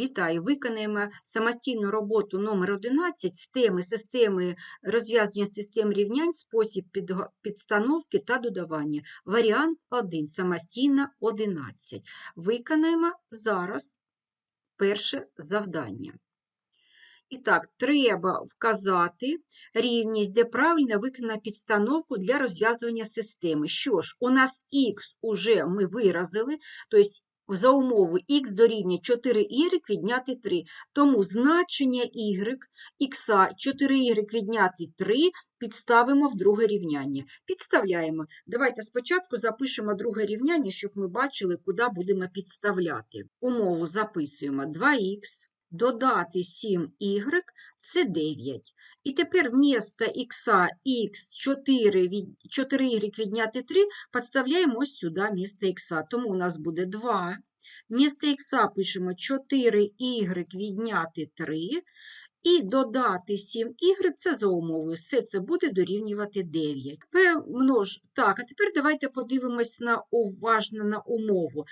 Вітаю! Виконаємо самостійну роботу номер 11 з теми системи розв'язання систем рівнянь, спосіб підстановки та додавання. Варіант 1. Самостійна 11. Виконаємо зараз перше завдання. І так, треба вказати рівність, де правильно виконана підстановку для розв'язування системи. Що ж, у нас х уже ми виразили, тобто за умови х дорівнює 4y відняти 3. Тому значення y, х 4y відняти 3 підставимо в друге рівняння. Підставляємо. Давайте спочатку запишемо друге рівняння, щоб ми бачили, куди будемо підставляти. Умову записуємо 2х, додати 7y – це 9. І тепер вмісто х, х 4, від, 4y відняти 3 підставляємо ось сюди вмісто х. Тому у нас буде 2. Вмісто х пишемо 4y відняти 3. І додати 7y, це за умовою, все це буде дорівнювати 9. Перемнож... Так, а тепер давайте подивимось на уважно на умову.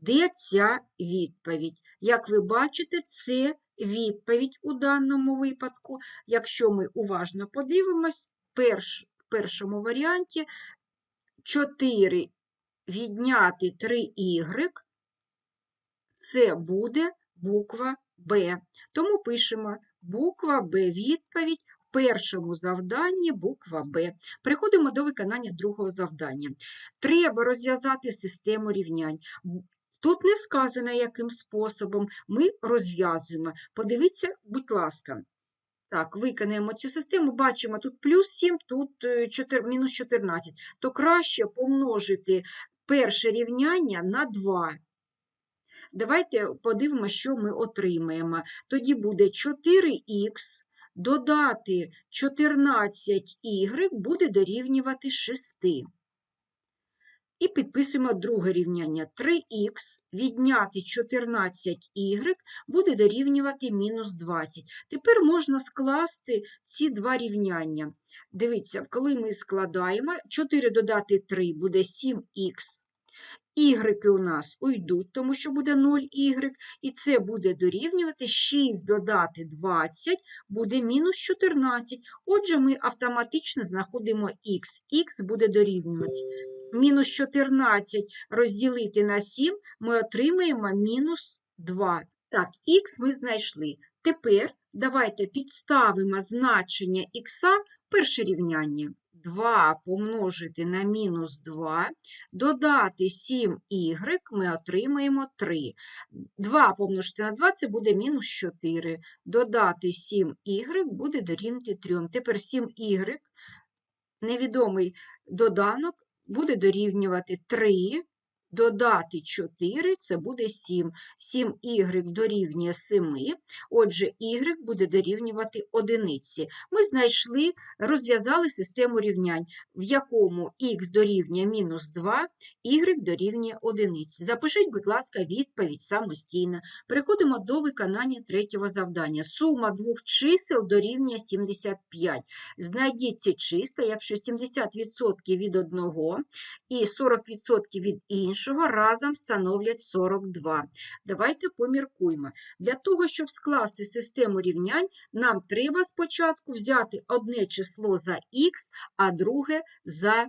Де ця відповідь? Як ви бачите, це відповідь у даному випадку. Якщо ми уважно подивимось, перш, в першому варіанті 4 відняти 3y це буде буква Б. Тому пишемо буква Б відповідь. Першому завданні буква Б. Переходимо до виконання другого завдання. Треба розв'язати систему рівнянь. Тут не сказано, яким способом ми розв'язуємо. Подивіться, будь ласка. Так, виконаємо цю систему, бачимо тут плюс 7, тут 4, мінус 14. То краще помножити перше рівняння на 2. Давайте подивимося, що ми отримаємо. Тоді буде 4х додати 14y буде дорівнювати 6. І підписуємо друге рівняння. 3х відняти 14y буде дорівнювати мінус 20. Тепер можна скласти ці два рівняння. Дивіться, коли ми складаємо, 4 додати 3 буде 7х. Ігреки у нас уйдуть, тому що буде 0y, і це буде дорівнювати 6 додати 20 буде мінус 14. Отже, ми автоматично знаходимо х. х буде дорівнювати. Мінус 14 розділити на 7 ми отримаємо мінус 2. Так, х ми знайшли. Тепер давайте підставимо значення х перше рівняння. 2 помножити на мінус 2, додати 7y, ми отримаємо 3. 2 помножити на 2 це буде мінус 4. Додати 7y буде дорівнювати 3. Тепер 7y, невідомий доданок, буде дорівнювати 3. Додати 4 це буде 7. 7y дорівнює 7, отже, y буде дорівнювати одиниці. Ми знайшли, розв'язали систему рівнянь, в якому х дорівнює мінус 2, y дорівнює одиниці. Запишіть, будь ласка, відповідь самостійно. Переходимо до виконання третього завдання. Сума двох чисел дорівнює 75. Знайдіть ці числа, якщо 70% від одного і 40% від іншого, іншого разом становлять 42. Давайте поміркуємо. Для того, щоб скласти систему рівнянь, нам треба спочатку взяти одне число за х, а друге за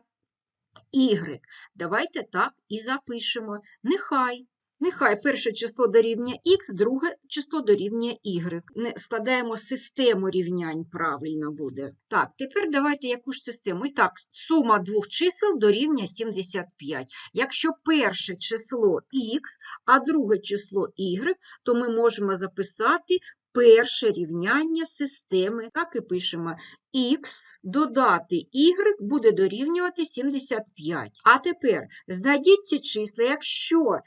y. Давайте так і запишемо. Нехай. Нехай перше число дорівнює х, друге число дорівнює y. Не складаємо систему рівнянь, правильно буде. Так, тепер давайте яку ж систему. І так, сума двох чисел дорівнює 75. Якщо перше число х, а друге число y, то ми можемо записати перше рівняння системи. Так і пишемо х додати y буде дорівнювати 75. А тепер знайдіть ці числа, якщо 70%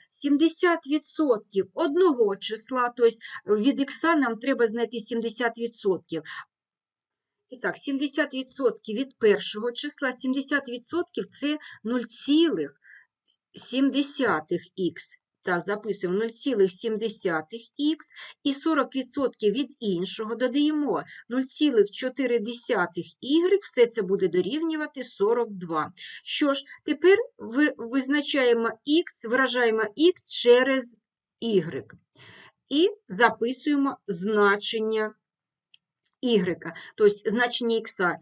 одного числа, тобто від х нам треба знайти 70%. І так, 70% від першого числа, 70% це 0,7х. Так, записуємо 0,7х і 40% від іншого додаємо 0,4y, все це буде дорівнювати 42. Що ж, тепер визначаємо х, виражаємо х через y. і записуємо значення y, тобто значення х.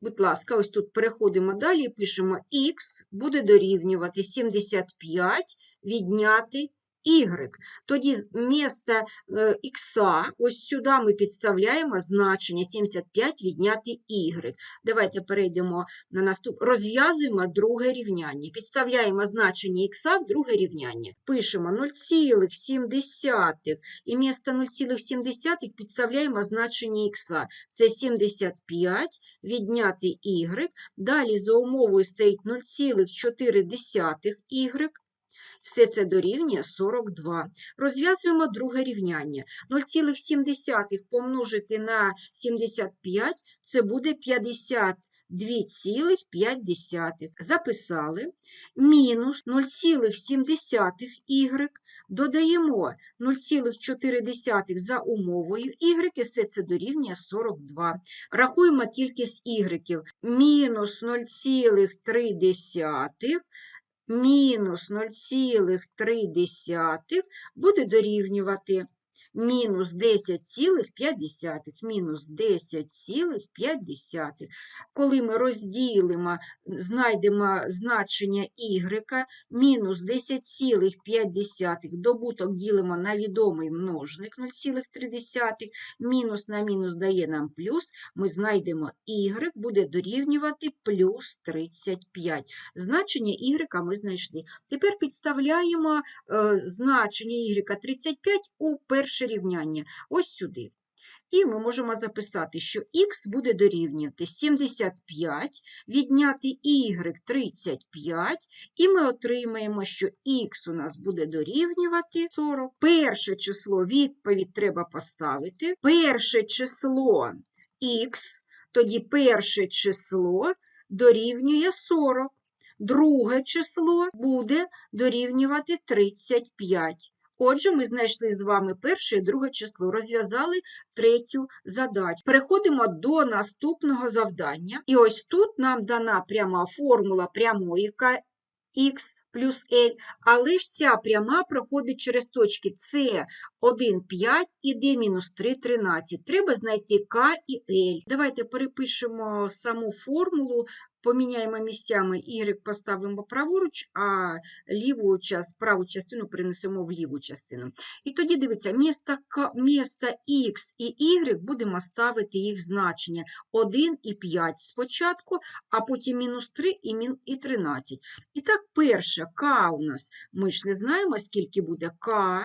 Будь ласка, ось тут переходимо далі і пишемо х буде дорівнювати 75 відняти y. Тоді з міста х, ось сюди ми підставляємо значення 75 відняти y. Давайте перейдемо на наступ. Розв'язуємо друге рівняння. Підставляємо значення х в друге рівняння. Пишемо 0,7 і місто 0,7 підставляємо значення х. Це 75 відняти y. Далі за умовою стоїть 0,4 y. Все це дорівнює 42. Розв'язуємо друге рівняння. 0,7 помножити на 75 це буде 52,5. Записали. Мінус 0,7y. Додаємо 0,4 за умовою y, і все це дорівнює 42. Рахуємо кількість y. Мінус 0,3 мінус 0,3 буде дорівнювати мінус 10,5. Мінус 10,5. Коли ми розділимо, знайдемо значення y, мінус 10,5 добуток ділимо на відомий множник 0,3, мінус на мінус дає нам плюс, ми знайдемо y, буде дорівнювати плюс 35. Значення y ми знайшли. Тепер підставляємо е, значення y 35 у рівняння, ось сюди. І ми можемо записати, що х буде дорівнювати 75, відняти y 35, і ми отримаємо, що х у нас буде дорівнювати 40. Перше число відповідь треба поставити. Перше число х, тоді перше число дорівнює 40. Друге число буде дорівнювати 35. Отже, ми знайшли з вами перше і друге число, розв'язали третю задачу. Переходимо до наступного завдання. І ось тут нам дана пряма формула прямої х плюс L, але ж ця пряма проходить через точки С 1, 5 і D мінус 3, 13. Треба знайти К і L. Давайте перепишемо саму формулу поміняємо місцями y поставимо праворуч, а ліву час, праву частину перенесемо в ліву частину. І тоді дивіться, місто, місто x і y будемо ставити їх значення 1 і 5 спочатку, а потім мінус 3 і, мін, і 13. І так, перше k у нас, ми ж не знаємо, скільки буде k,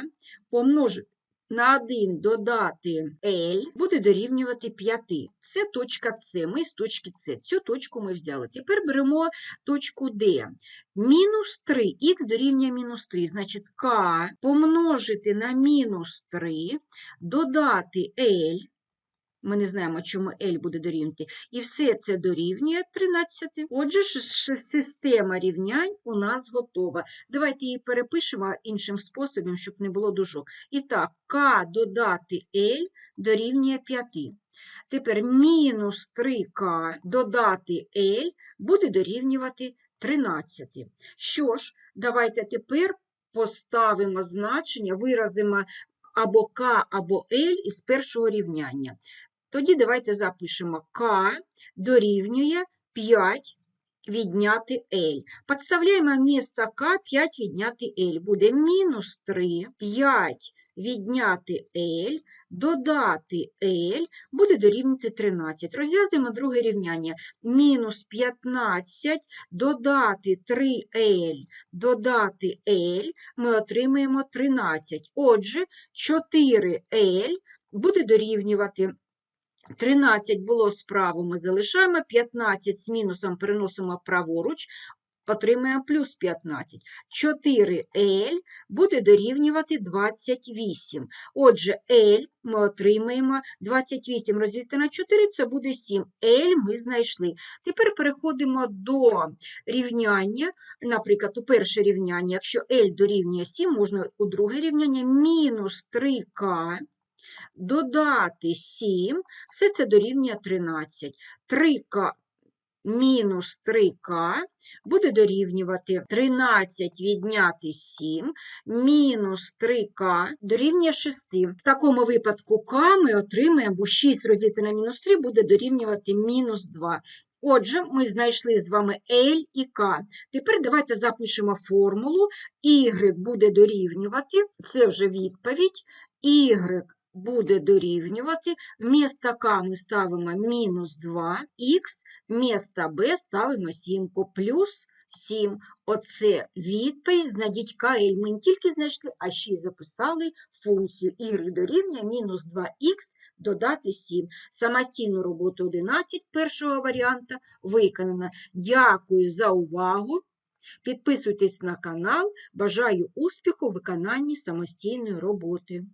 помножити на 1 додати L буде дорівнювати 5. Це точка С. Ми з точки С. Цю точку ми взяли. Тепер беремо точку D. Мінус 3, х дорівнює мінус 3, значить К помножити на мінус 3, додати L, ми не знаємо, чому L буде дорівнювати. І все це дорівнює 13. Отже, система рівнянь у нас готова. Давайте її перепишемо іншим способом, щоб не було дужок. І так, К додати L дорівнює 5. Тепер мінус 3К додати L буде дорівнювати 13. Що ж, давайте тепер поставимо значення, виразимо або К, або L із першого рівняння. Тоді давайте запишемо К дорівнює 5 відняти L. Подставляємо місто К 5 відняти L. Буде мінус 3, 5 відняти L, додати L, буде дорівнювати 13. Розв'язуємо друге рівняння. Мінус 15, додати 3L, додати L, ми отримаємо 13. Отже, 4L буде дорівнювати 13 було справу, ми залишаємо, 15 з мінусом переносимо праворуч, отримаємо плюс 15. 4L буде дорівнювати 28. Отже, L ми отримаємо 28 розділити на 4, це буде 7. L ми знайшли. Тепер переходимо до рівняння. Наприклад, у перше рівняння, якщо L дорівнює 7, можна у друге рівняння мінус 3К додати 7, все це дорівнює 13. 3К мінус 3К буде дорівнювати 13 відняти 7, мінус 3К дорівнює 6. В такому випадку К ми отримаємо, бо 6 розділити на мінус 3 буде дорівнювати мінус 2. Отже, ми знайшли з вами L і К. Тепер давайте запишемо формулу. Y буде дорівнювати, це вже відповідь, Y буде дорівнювати, вмісто К ми ставимо мінус 2х, вмісто Б ставимо 7 плюс 7. Оце відповідь, знайдіть КЛ. Ми не тільки знайшли, а ще й записали функцію y дорівнює мінус 2х додати 7. Самостійну роботу 11 першого варіанта виконано. Дякую за увагу. Підписуйтесь на канал. Бажаю успіху в виконанні самостійної роботи.